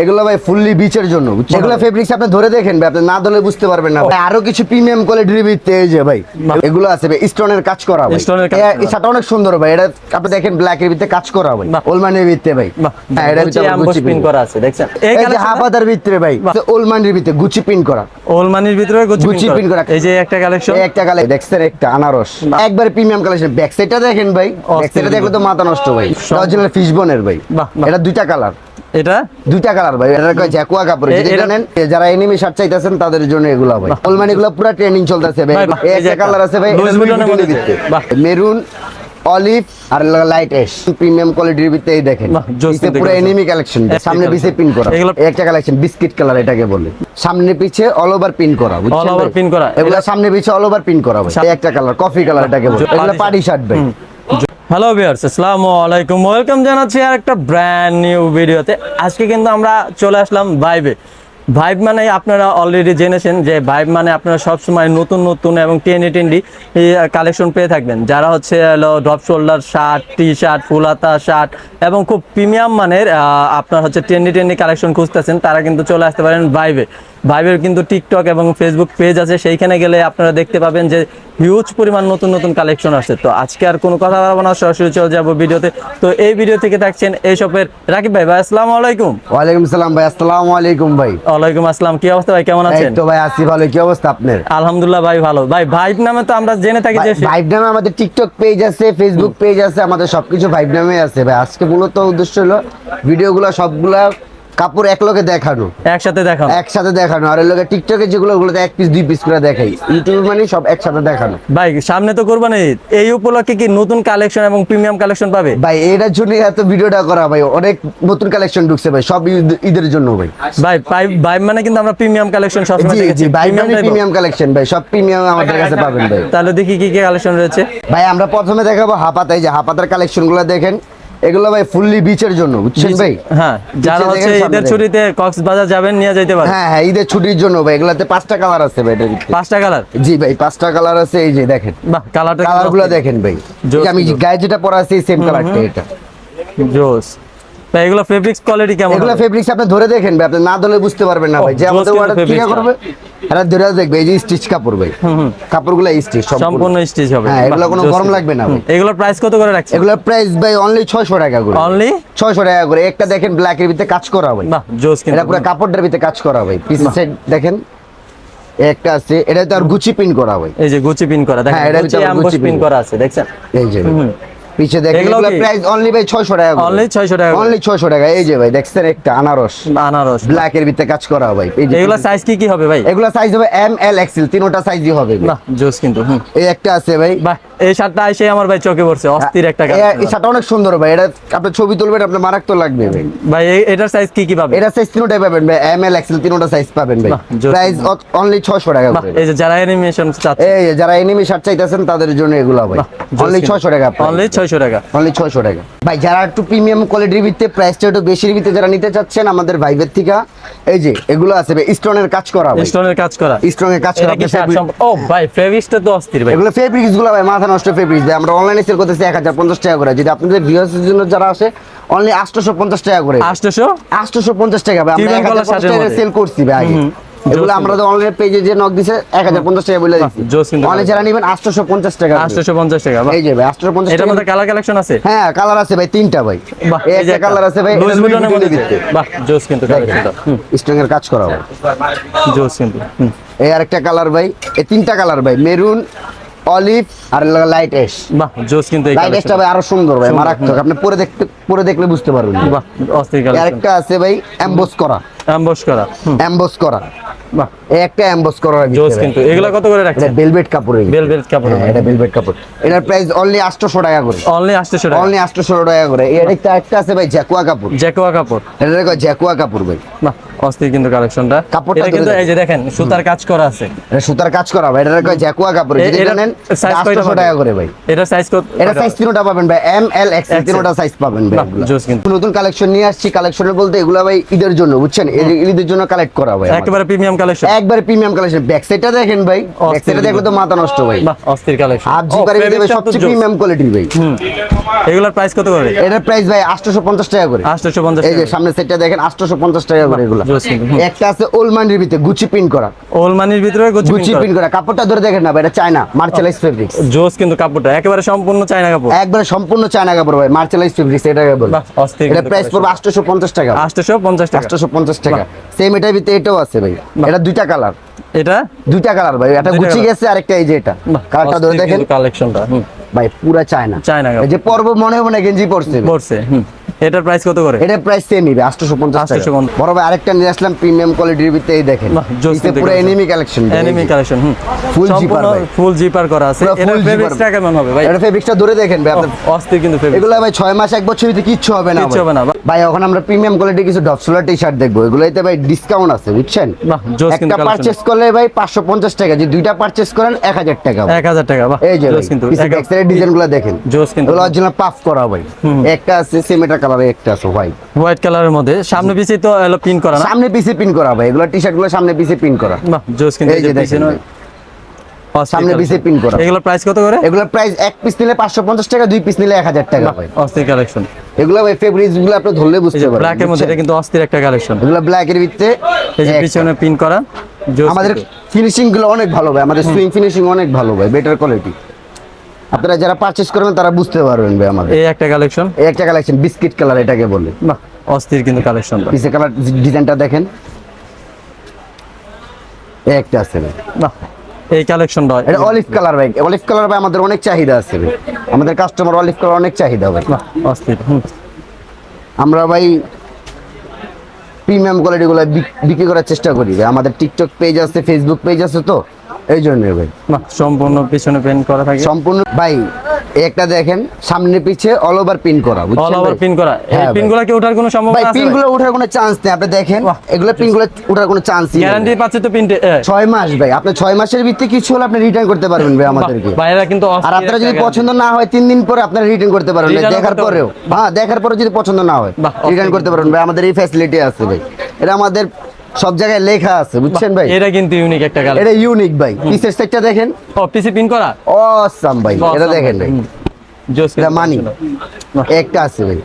এগুলো ভাই ফুললি বিচের জন্য? এগুলো ফেব্রিক্স আপনি ধরে দেখেন ভাই আপনি না ধরলে বুঝতে পারবেন না আরও কিছু প্রিমিয়াম কোয়ালিটির ভিত্তি এই যে ভাই এগুলো আছে ভাই স্টোনের কাজ করা ভাই। শার্টটা অনেক সুন্দর ভাই এটা আপনি দেখেন ব্ল্যাক এর ভিতরে কাজ করা ভাই। ওলমানের ভাই। হ্যাঁ এটা ভিতরে প্রিন্ট করা আছে দেখছেন? এই যে হাফাদার ভিতরে ভাই বাহ। ওলমানের ভিতরে গুচি পিন করা। ওলমানির ভিতরে গুচি পিন করা। এই যে একটা কালেকশন একটা দেখছেন একটা আনারস। একবারে প্রিমিয়াম কালেকশন ব্যাক সাইডটা দেখেন ভাই ব্যাক সাইডটা দেখলে তো মাথা নষ্ট ভাই অরিজিনাল ফিশ বোনের ভাই। এটা দুইটা কালার এটা? দুইটা কালার ভাই। এটা কয় জ্যাকুয়া কাপড় যদি এটা- জানেন যারা এনিমি শার্ট চাইতেছেন তাদের জন্য এগুলো ভাই। অলমানি গুলো পুরো ট্রেনিং চলতেছে ভাই। এই একটা কালার আছে ভাই। মেরুন অলিভ আর লাইট এস প্রিমিয়াম কোয়ালিটির ভিতরে এই দেখেন। কিন্তু পুরো। এনিমি কালেকশন সামনে পিছে। পিন করা। একটা কালেকশন বিস্কিট কালার এটাকে বলে। সামনে পিছে অল ওভার পিন করা বুঝছেন over ভাই? pin করা। এগুলো সামনে পিছে অল ওভার পিন করা ভাই। একটা কালার কফি কালার এটাকে বলে। এগুলো পার্টি শার্ট ভাই। হ্যালো ভিউয়ার্স আসসালামু আলাইকুম ওয়েলকাম জানাচ্ছি আর একটা ব্র্যান্ড নিউ ভিডিওতে আজকে কিন্তু আমরা চলে আসলাম ভাইবে ভাইব মানে আপনারা অলরেডি জেনেছেন যে ভাইব মানে আপনারা সবসময় নতুন নতুন এবং টেন্ডি টেন্ডি কালেকশন পেয়ে থাকবেন। যারা হচ্ছে, হলো drop shoulder shirt T shirt full হাতা শার্ট এবং খুব প্রিমিয়াম মানের আপনার হচ্ছে টেন্ডি টেন্ডি কালেকশন খুঁজতেছেন, তারা কিন্তু চলে আসতে পারেন ভাইবে ভাইবের কিন্তু টিকটক এবং ফেসবুক পেজ আছে সেইখানে গেলে আপনারা দেখতে পাবেন যে হিউজ পরিমাণ নতুন নতুন কালেকশন আসছে। তো আজকে আর কোনো কথা বলব না সরাসরি চলে যাব ভিডিওতে। তো এই ভিডিও থেকে দেখছেন এই শপের রাকিব ভাই। ভাই আসসালামু আলাইকুম। ওয়ালাইকুম সালাম ভাই আসসালামু আলাইকুম ভাই। ওয়ালাইকুম আসসালাম কি অবস্থা ভাই? কেমন আছেন? তো ভাই আসি ভালো। কি অবস্থা আপনার? আলহামদুলিল্লাহ ভাই ভালো। ভাই ভাইব নামে তো আমরা জেনে থাকি যে ভাইব নামে আমাদের টিকটক পেজ আছে ফেসবুক পেজ আছে আমাদের সবকিছু ভাইব নামে আছে। ভাই আজকে মূলত উদ্দেশ্য হলো ভিডিওগুলো সবগুলা কাপড় এক লোকে দেখানো। একসাথে দেখান। একসাথে দেখানো। আর লোকে টিকটকে যেগুলো ওগুলোতে এক পিস দুই পিস করে দেখাই। ইউটিউব মানে সব একসাথে দেখানো। ভাই সামনে তো কোরবানি ঈদ। এই উপলক্ষে কি নতুন কালেকশন এবং প্রিমিয়াম কালেকশন পাবে? ভাই এটার জন্য এত ভিডিওটা করা ভাই। অনেক নতুন কালেকশন ঢুকছে ভাই। সব ঈদ- ঈদের জন্য ভাই। ভাই ভাই ভাই মানে কিন্তু আমরা প্রিমিয়াম কালেকশন সবসময় জি দেখেছি। জি ভাই of- প্রিমিয়াম কালেকশন ভাই। সব প্রিমিয়াম আমাদের কাছে পাবেন ভাই। তাহলে দেখি কি কি কালেকশন রয়েছে। ভাই আমরা প্রথমে দেখাবো হাপাতাই যে হাপাতার কালেকশনগুলো দেখেন। এগুলো ভাই ফুললি বিচের জন্য বুঝছেন ভাই? হ্যাঁ যারা হচ্ছে ঈদের ছুটিতে কক্সবাজার যাবেন নিয়ে যাইতে পারেন। হ্যাঁ হ্যাঁ ঈদের ছুটির জন্য ভাই এগুলাতে পাঁচটা কালার আছে ভাই পাঁচটা কালার জি ভাই পাঁচটা কালার আছে এই যে দেখেন। বাহ কালারটা কালারগুলো দেখেন ভাই। আমি গায়ে যেটা পরা আছে সেম কালারটা এটা। জোস। এগুলো ফেব্রিক্স কোয়ালিটি কেমন এগুলো ফেব্রিক্স আপনি ধরে দেখেন ভাই আপনি না ধরলে বুঝতে পারবেন না ভাই যে আমাদের অর্ডার fabrics করবে? এটা ধরে দেখবে এই যে স্টিচ কাপড় ভাই। কাপড়গুলো স্টিচ সম্পূর্ণ। স্টিচ হবে। হ্যাঁ, এগুলো কোনো গরম লাগবে না এগুলোর প্রাইস কত করে রাখছেন? এগুলোর প্রাইস ভাই অনলি 600 টাকা করে। অনলি 600 টাকা করে। একটা দেখেন ব্ল্যাক এর ভিতরে কাজ করা ভাই। বাহ জোস কিন্তু। এটা পুরো কাপড়টার ভিতরে কাজ করা ভাই। পিস সাইড দেখেন। একটা আছে এটা তো আর গুচি পিন করা ভাই। এই যে গুচি পিন করা। দেখেন হ্যাঁ, এটার গুচি পিন করা আছে দেখছেন? এই যে। পিছে দেখেন এগুলো এগুলো প্রাইস অনলি ভাই 600 টাকা অনলি 600 টাকা অনলি 600 টাকা। এই যে ভাই দেখছেন একটা আনারস। আনারস। ব্ল্যাক এর ভিতরে কাজ করা ভাই। এই এগুলো সাইজ কি কি হবে ভাই? এগুলা সাইজ হবে এম এল এক্সেল তিনটা সাইজই হবে। বাহ জোস কিন্তু। এই একটা আছে ভাই। বাহ এই শার্টটা এসে আমার ভাই চোখে পড়ছে অস্থির একটা এই- এই শার্টটা অনেক সুন্দর ভাই। এটা আপনি ছবি তুলবেন আপনার মারাত্মক লাগবে ভাই। ভাই এটার সাইজ কি কি পাবে এটা সাইজ তিনটাই পাবেন ভাই। এম এল এক্সেল তিনটা সাইজ পাবেন ভাই। প্রাইস অনলি 600 টাকা করে। এই যে যারা অ্যানিমেশন চাচ্ছে। এই যারা চাইতেছেন তাদের জন্য এগুলা ভাই। অনলি 600 টাকা অনলি 600 টাকা। অনলি 600 টাকা। ভাই যারা একটু প্রিমিয়াম কোয়ালিটির ভিত্তিতে প্রাইসটা একটু বেশির ভিত্তিতে যারা নিতে চাচ্ছেন আমাদের ভাইবের থেকে এই যে এগুলো আছে স্টোনের কাজ করা স্টোনের কাজ করা। স্টোনের কাজ করা ও ভাই ফেব্রিক্সটা তো অস্থির ভাই। এগুলো ফেব্রিক্সগুলো ভাই মাথা নষ্ট ফেব্রিক্স ভাই আমরা অনলাইনে সেল করতেছি এক হাজার পঞ্চাশ টাকা করে। যদি আপনাদের ভিউয়ার্স জন্য যারা আসে অনলি আটশোশো পঞ্চাশ টাকা করে। 800 আটশোশো পঞ্চাশ টাকা ভাই আমরা এক হাজার পঞ্চাশ টাকা সেল করছি ভাই আগে। এগুলো আমরা তো অনলাইন পেজে যে নক দিছে এক হাজার পঞ্চাশ টাকা বলে দিছি। অনলাইন যারা নেবেন আটশোশো পঞ্চাশ টাকা 850 টাকা এই যে ভাই 850 টাকা এটার মধ্যে কালার কালেকশন আছে? হ্যাঁ কালার আছে ভাই তিনটা ভাই। এই যে একটা। কালার আছে ভাই লুজ এটা মধ্যে Vuitton-এর বাহ জোস কিন্তু কালেকশনটা স্ট্রিং এর কাজ করা ভাই জোস কিন্তু এই আরেকটা কালার ভাই এই তিনটা কালার ভাই মেরুন অলিভ আর লাইট এস বাহ জোস কিন্তু এই লাইট এসটা ভাই আরও সুন্দর ভাই মারাত্মক। আপনি পরে দেখতে পরে দেখলে বুঝতে পারবেন। বাহ অস্থির আরেকটা আছে ভাই এমবস করা। অ্যাম্বস করা এমবস করা। বাহ। একটা এমবস করা জোস কিন্তু। এগুলা কত করে এটা রাখছেন ভেলভেট কাপড়ের ভেলভেট কাপড় এটা ভেলভেট কাপড়। এটার প্রাইস অনলি 800 টাকা করে। অনলি 800 টাকা। অনলি 800 টাকা করে। আরেকটা একটা আছে ভাই জ্যাকুয়া কাপড়। জ্যাকোয়া কাপড়। এটা কয় জ্যাকুয়া কাপড় ভাই। বাহ। অস্থির কিন্তু কালেকশনটা। কাপড়টা কিন্তু এই। যে দেখেন সুতার কাজ করা আছে। এটা সুতার কাজ করা ভাই এটা কয় জ্যাকুয়া কাপড় যদি এটা নেন size 800 টাকা করে ভাই। এটা সাইজ কত এটা সাইজ তিনটা পাবেন ভাই। এম এল তিনটা সাইজ পাবেন ভাই। জোস কিন্তু। নতুন কালেকশন নিয়ে আসছি। কালেকশনের বলতে এগুলা ভাই ঈদের জন্য বুঝছেন? ঈদের জন্য কালেক্ট করা ভাই। একেবারে প্রিমিয়াম কালেকশন একবারে প্রিমিয়াম কালেকশন ব্যাক সাইডটা দেখেন ভাই। ব্যাক সাইডে দেখলে তো মাথা নষ্ট ভাই। অস্থির কালেকশন হাফ জিপারে ভিতরে সবচেয়ে প্রিমিয়াম কোয়ালিটির ভাই। এগুলোর প্রাইস কত করে? এটার প্রাইস ভাই 850 টাকা করে। 850 এই যে সামনে সেটটা দেখেন 850 টাকা করে এগুলা। একটা আছে ওলমানির ভিতরে গুচি পিন করা। ওল ভিতরে গুচি গুচি পিন করা। কাপড়টা ধরে দেখেন না ভাই এটা চায়না মার্চেলাইজ ফেব্রিক্স জোস কিন্তু কাপড়টা একেবারে সম্পূর্ণ চায়না কাপড়। একবারে সম্পূর্ণ চায়না কাপড় ভাই মার্চেলাইজ ফেব্রিক্স এটা বলে। অস্থির এটা প্রাইস পড়বে 850 টাকা। 850 টাকা। 850 টাকা। সেম এটার ভিতরে এটাও আছে ভাই। এটা দুইটা কালার এটা? দুইটা কালার ভাই। গুচি গেছে আরেকটা এই যে এটা। কালারটা ধরে দেখেন। কালেকশনটা হুম। ভাই পুরা চায়না চায়না এই যে পর্ব মনে হবে না গেঞ্জি পড়ছে। হুম। এটার প্রাইস কত করে? এটা প্রাইস সেম নিবে 850 টাকা। 850 বড় ভাই আরেকটা নিয়ে আসলাম প্রিমিয়াম কোয়ালিটির ভিতরে এই দেখেন। কিন্তু পুরো এনিমি কালেকশন এনিমি কালেকশন হুম। সম্পূর্ণ zipper ভাই। ফুল জিপার করা আছে। এটা full ফেব্রিক্সটা কেমন হবে ভাই? এটা ফেব্রিক্সটা ধরে দেখেন ভাই আপনার অস্থির কিন্তু ফেব্রিক এগুলো ভাই 6 মাস এক বছর ভিতরে কিচ্ছু হবে না কিচ্ছু হবে না, ভাই এখন আমরা প্রিমিয়াম কোয়ালিটি কিছু ডপসোলার টি-শার্ট দেখব। এগুলোতে ভাই ডিসকাউন্ট আছে বুঝছেন? একটা পারচেজ করলে ভাই 550 টাকা যদি দুইটা পারচেজ করেন 1000 টাকা 1000 টাকা এই যে জোস কিন্তু ডিজাইনগুলো দেখেন। জোস কিন্তু এগুলো অরিজিনাল পাফ করা ভাই একটা আছে সিমেটা কালারে একটা আছে হোয়াইট হোয়াইট কালারের মধ্যে। সামনে পিছে তো এলো পিন করা না? সামনে পিছে পিন করা ভাই এগুলো টি-শার্টগুলো সামনে পিছে পিন করা। বাহ জোস কিন্তু এই যে দেখেন সামনে পিছে pin করা। এগুলোর প্রাইস কত করে? এগুলোর প্রাইস এক পিস নিলে 550 টাকা দুই পিস নিলে 1000 টাকা ভাই। অস্থির কালেকশন এগুলো ভাই ফেব্রিক্সগুলো আপনি ধরলে বুঝতে পারবেন ব্ল্যাকের মধ্যে এটা কিন্তু অস্থির একটা কালেকশন এগুলো ব্ল্যাক এর ভিতরে এই যে পিছনে পিন করা আমাদের ফিনিশিংগুলো অনেক ভালো ভাই আমাদের সুইং ফিনিশিং অনেক ভালো ভাই বেটার কোয়ালিটি আপনারা যারা পারচেজ করবেন তারা বুঝতে পারবেন ভাই আমাদের। এই একটা কালেকশন এই একটা কালেকশন বিস্কিট কালার এটাকে বলে। বাহ অস্থির কিন্তু কালেকশনটা পিছে কালার ডিজাইনটা দেখেন। এই একটা আছে ভাই। বাহ এই কালেকশনটা এটা অলিভ কালার ভাই। অলিভ কালার ভাই আমাদের অনেক চাহিদা আছে ভাই। আমাদের কাস্টমার অলিভ কালার অনেক চাহিদা ভাই। বাহ অস্থির আমরা ভাই প্রিমিয়াম কোয়ালিটি গুলো বিক- বিক্রি করার চেষ্টা করি ভাই। আমাদের টিকটক পেজ আছে ফেসবুক পেজ আছে তো। এই জন্য ভাই সম্পূর্ণ পিছনে পেন করা থাকে। সম্পূর্ণ ভাই একটা দেখেন সামনে পিছে অল ওভার পিন করা অল ওভার পিন করা। এই হ্যাঁ ভাই। পিনগুলো কি ওঠার কোনো সম্ভাবনা আছে গুলো ওঠার কোনো চান্স নেই আপনি দেখেন। এগুলো ওঠার কোনো চান্সই নেই। গ্যারান্টি পাচ্ছে তো পিন ছয় মাস ভাই আপনি ছয় মাসের ভিত্তি কিছু হলে আপনি রিটার্ন করতে পারবেন ভাই আমাদেরকে। বাইরে কিন্তু আর আপনারা যদি পছন্দ না হয় তিন দিন পরে আপনারা রিটার্ন করতে পারবেন ভাই, দেখার পরেও। হ্যাঁ দেখার পরে যদি পছন্দ না হয় রিটার্ন করতে পারবেন ভাই আমাদের এই ফ্যাসিলিটি আছে ভাই। এটা আমাদের সব জায়গায় লেখা আছে বুঝছেন ভাই? এটা কিন্তু ইউনিক একটা কালার এটা ইউনিক ভাই। পিসের সেটটা দেখেন। ও পিসি পিন করা? অসাম ভাই এটা দেখেন ভাই। জোস এটা মানি একটা আছে ভাই।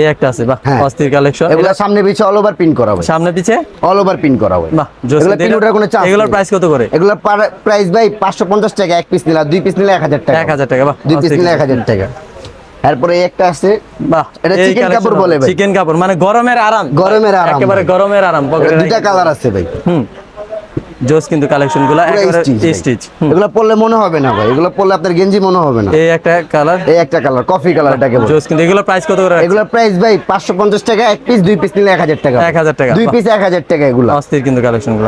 এই একটা আছে বাহ হ্যাঁ। অস্থির কালেকশন এগুলো সামনে পিছে অল ওভার পিন করা ভাই। সামনে পিছে? অল ওভার পিন করা ভাই। বাহ জোস এগুলো পিন ওঠার কোনো চান্স এগুলোর প্রাইস কত করে? এগুলোর প্রাইস ভাই 550 টাকা এক পিস নিলে দুই পিস নিলে 1000 টাকা। 1000 টাকা বাহ দুই পিস নিলে 1000 টাকা। তারপরে একটা আছে বাহ এটা চিকেন কাপড় বলে ভাই। চিকেন কাপড় মানে গরমের আরাম গরমের আরাম একেবারে। গরমের আরাম দুইটা কালার আছে ভাই হুম জোস কিন্তু একেবারে স্টিচ এগুলো পরলে মনে হবে না ভাই এগুলো পরলে আপনার গেঞ্জি মনে হবে না। এই একটা কালার এই একটা কালার কফি কালার এটাকে জোস কিন্তু এগুলো প্রাইস কত করে? এগুলোর প্রাইস ভাই 550 টাকা এক পিস দুই পিস নিলে 1000 টাকা। 1000 টাকা, দুই পিস 1000 টাকা এগুলো। অস্থির কিন্তু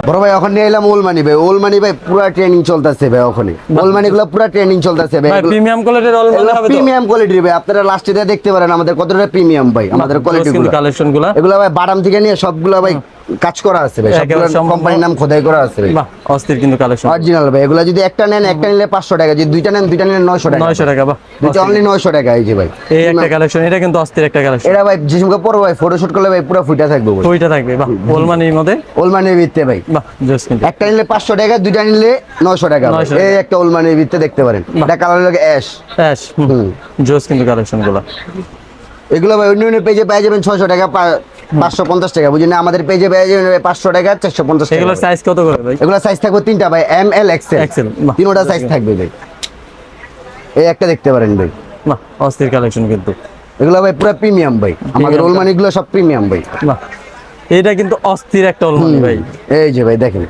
বড় ভাই এখন নিয়ে এলাম ওলমানি ভাই। ওলমানি ভাই পুরো ট্রেনিং চলতেছে ভাই ওখানে। ওলমানি গুলো পুরো ট্রেনিং চলতেছে ভাই। প্রিমিয়াম কোয়ালিটির এগুলো হবে তো? প্রিমিয়াম কোয়ালিটির ভাই। আপনারা লাস্টে দিয়ে দেখতে পারেন আমাদের কতটা প্রিমিয়াম ভাই আমাদের কোয়ালিটি গুলো। এগুলো ভাই বাদাম থেকে নিয়ে সবগুলো ভাই কাজ করা আছে ভাই। সবগুলো কোম্পানির নাম খোদাই করা আছে। বাহ অস্থির কিন্তু কালেকশন অরিজিনাল ভাই এগুলো যদি একটা নেন একটা নিলে পাঁচশো টাকা। যদি দুইটা নেন দুইটা নিলে নয়শো টাকা। 900 টাকা বাহ দুইটা অনলি নয়শো টাকা এই যে ভাই। এই একটা কালেকশন এটা কিন্তু অস্থির একটা কালেকশন এরা ভাই যে সময় ভাই ফটোশুট করলে ভাই পুরো ফুটা থাকবে ভাই ওইটা থাকবে বাহ ওলমানির মধ্যে? ওলমানির ভিত্তে ভাই। বাহ কিন্তু। একটা নিলে পাঁচশো টাকা দুইটা নিলে নয়শো টাকা 900 টাকা। এই একটা ওলমানির ভিত্তে দেখতে পারেন। এটা কালার লাগে অ্যাশ অ্যাশ হুম। জোস কিন্তু কালেকশনগুলো। এগুলো ভাই অন্য অন্য পেজে পেয়ে যাবেন ছয়শো টাকা পাঁচশো পঞ্চাশ টাকা বুঝলেন আমাদের পেজে পাঁচশো টাকা চারশো পঞ্চাশ টাকা। এগুলোর সাইজ কত করে ভাই? এগুলো সাইজ থাকবে তিনটা ভাই এম এল এক্সেল বাহ। তিনটা সাইজ থাকবে ভাই। এই একটা দেখতে পারেন ভাই। বাহ অস্থির কালেকশন কিন্তু। এগুলো ভাই পুরো প্রিমিয়াম ভাই। আমাদের Premium ওলমানি গুলো সব প্রিমিয়াম ভাই। বাহ এটা কিন্তু অস্থির একটা ওলমানি ভাই। এই যে ভাই দেখেন।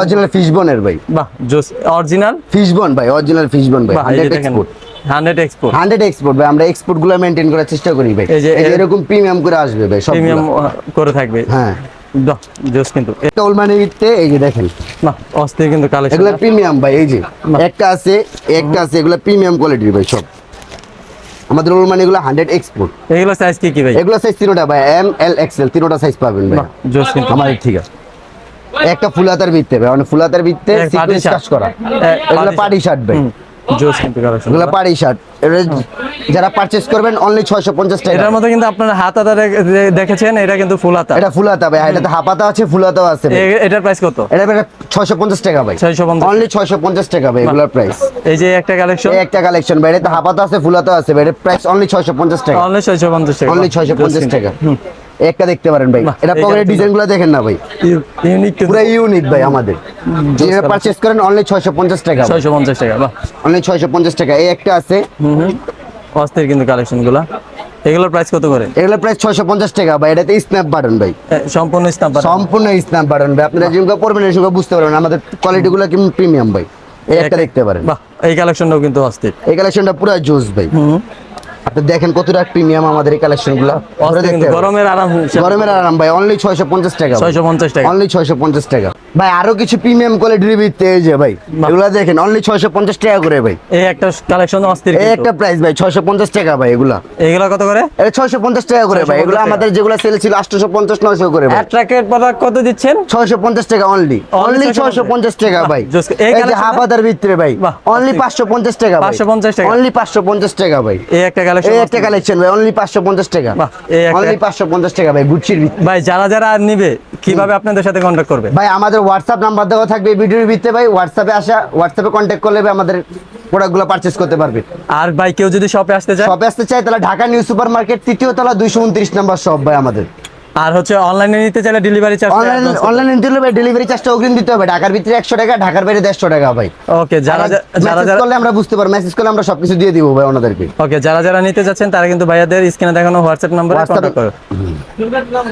অরিজিনাল ফিশ বোনের ভাই। বাহ জোস অরিজিনাল ফিশ বোন ভাই অরিজিনাল ফিশ বোন ভাই বাহ এই যে হান্ড্রেড দেখেন। Export 100 export. হান্ড্রেড এক্সপোর্ট ভাই আমরা এক্সপোর্টগুলো করার চেষ্টা করি ভাই। এই যে এই যে এর- এরকম প্রিমিয়াম করে আসবে ভাই সব প্রিমিয়াম করে থাকবে। হ্যাঁ। জোস কিন্তু। এ- একটা ওলমানি ভিত্তে এই যে দেখেন। বাহ অস্থির কিন্তু কালেকশন এগুলো প্রিমিয়াম ভাই এই যে। একটা আছে একটা আছে এগুলো প্রিমিয়াম কোয়ালিটির ভাই সব। আমাদের রোল মানে এগুলো হান্ড্রেড এক্সপোর্ট এগুলো সাইজ কি কি ভাই? এগুলো সাইজ তিনোটা ভাই এম এল তিনোটা সাইজ পাবেন ভাই। বাহ, জোস কিন্তু। আমাদের ঠিক আছে। একটা ফুল হাতার ভিত্তে ভাই মানে ফুল হাতার ভিত্তে সিকোয়েন্স কাজ করা। এগুলো পার্টি শার্ট ভাই। জোস কিন্তু কালেকশন এগুলো পার্টি শার্ট। যারা পারচেজ করবেন অনলি ছয়শো পঞ্চাশ টাকা। এটার মধ্যে কিন্তু আপনারা হাত হাতা দেখেছেন এটা কিন্তু ফুল হাতা এটা ফুল হাতা ভাই এটাতে হাফ হাতা আছে ফুল হাতাও আছে। এটার প্রাইস কত? এটা ছয়শো পঞ্চাশ টাকা ভাই। 650 অনলি ছয়শো পঞ্চাশ টাকা ভাই এগুলোর প্রাইস এই যে একটা কালেকশন এই একটা কালেকশন ভাই এটাতে হাফ হাতা আছে ফুল আছে ভাই এটার প্রাইস অনলি ছয়শো পঞ্চাশ টাকা। অনলি ছয়শো পঞ্চাশ টাকা। অনলি ছয়শো পঞ্চাশ টাকা। এই একটা দেখতে পারেন ভাই। এটা পকেটের কালেকশন- ডিজাইনগুলো দেখেন না ভাই। ইউনিক পুরো ইউনিক ভাই আমাদের। যেটা পারচেজ করেন অনলি ছয়শো পঞ্চাশ টাকা ছয়শো পঞ্চাশ টাকা বাহ। অনলি ছয়শো পঞ্চাশ টাকা। এই একটা আছে। হুম হুম। অস্থির কিন্তু কালেকশনগুলা। এগুলোর প্রাইস কত করে? এগুলো প্রাইস ছয়শো পঞ্চাশ টাকা ভাই। এটাতে স্ন্যাপ বাটন ভাই। সম্পূর্ণ স্টাম্প সম্পূর্ণ স্ন্যাপ বাটন ভাই। আপনারা যেগুলো পড়বেন সেগুলো বুঝতে পারবেন। আমাদের কোয়ালিটি গুলো কি প্রিমিয়াম ভাই। এই একটা দেখতে পারেন। বাহ এই কালেকশনটাও কিন্তু অস্থির। এই কালেকশনটা পুরো জোস ভাই। আপনি দেখেন কতটা প্রিমিয়াম আমাদের এই কালেকশনগুলো অস্থির গরমের আরাম গরমের আরাম ভাই অনলি ছয়শো পঞ্চাশ টাকা। ছয়শো পঞ্চাশ টাকা। অনলি ছয়শো পঞ্চাশ টাকা। ভাই আরও কিছু প্রিমিয়াম কোয়ালিটির ভিত্তি এই যে ভাই এগুলা দেখেন অনলি ছয়শো পঞ্চাশ টাকা করে ভাই। এই একটা কালেকশন অস্থির এই একটা প্রাইস ভাই ছয়শো পঞ্চাশ টাকা ভাই এগুলা। এগুলা কত করে? ছয়শো পঞ্চাশ টাকা করে ভাই 650 এগুলো আমাদের যেগুলো সেল ছিল আটশো পঞ্চাশ নয়শো করে ভাই। অ্যাট্রাকের প্রোডাক্ট কত দিচ্ছেন? ছয়শো পঞ্চাশ টাকা অনলি অনলি ছয়শো পঞ্চাশ। টাকা ভাই। এই এই যে collection হাফ টা- ভিতরে ভাই। অনলি অস্থির। পাঁচশো পঞ্চাশ টাকা 550 টাকা। অনলি পাঁচশো পঞ্চাশ টাকা ভাই। এই একটা কালেকশন এই একটা কালেকশন ভাই অনলি পাঁচশো পঞ্চাশ টাকা। বাহ, এই একটা- অনলি পাঁচশো পঞ্চাশ টাকা ভাই গুচ্ছির ভিত্তি ভাই যারা যারা নিবে কীভাবে আপনাদের সাথে কন্ট্যাক্ট করবে? ভাই আমাদের হোয়াটসঅ্যাপ নাম্বার দেওয়া থাকবে এই ভিডিওর ভিত্তিতে ভাই। হোয়াটসঅ্যাপে আসা হোয়াটসঅ্যাপে কন্ট্যাক্ট করলে আমাদের প্রোডাক্টগুলো পারচেস করতে পারবে। আর ভাই কেউ যদি শপে আসতে চায়? শপে আসতে চাই তাহলে ঢাকা নিউ সুপার মার্কেট তৃতীয় তলা দুইশো উনত্রিশ নাম্বার শপ ভাই আমাদের। আর হচ্ছে অনলাইনে নিতে চাইলে ডেলিভারি চার্জ অনলাইন অনলাইনে নিতে হলে ডেলিভারি চার্জটা অগ্রিম দিতে হবে। ঢাকার ভিতরে একশো টাকা ঢাকার বাইরে দেড়শো টাকা ভাই। ওকে যারা যারা যারা করলে আমরা বুঝতে পারব। মেসেজ করলে আমরা সবকিছু দিয়ে দিব ভাই ওনাদেরকে। ওকে যারা যারা নিতে যাচ্ছেন তারা কিন্তু ভাইয়াদের স্ক্রিনে দেখানো হোয়াটসঅ্যাপ নাম্বারে WhatsApp- কন্ট্যাক্ট করবে